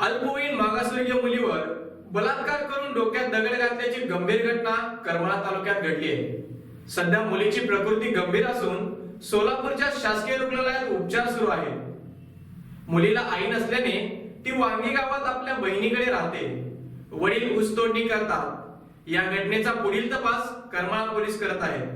अल्पवयीन मागासले मुलीवर बलात्कार करून डोक्यात दगड घातल्याची गंभीर घटना करमाळा तालुक्यात घडली आहे. सध्या मुलीची प्रकृती गंभीर असून सोलापूरच्या शासकीय रुग्णालयात उपचार सुरू आहेत. मुलीला आई नसल्याने ती वांगी गावात आपल्या बहिणीकडे राहते. वडील ऊसतोडणी करतात. या घटनेचा पुढील तपास करमाळा पोलीस करत आहेत.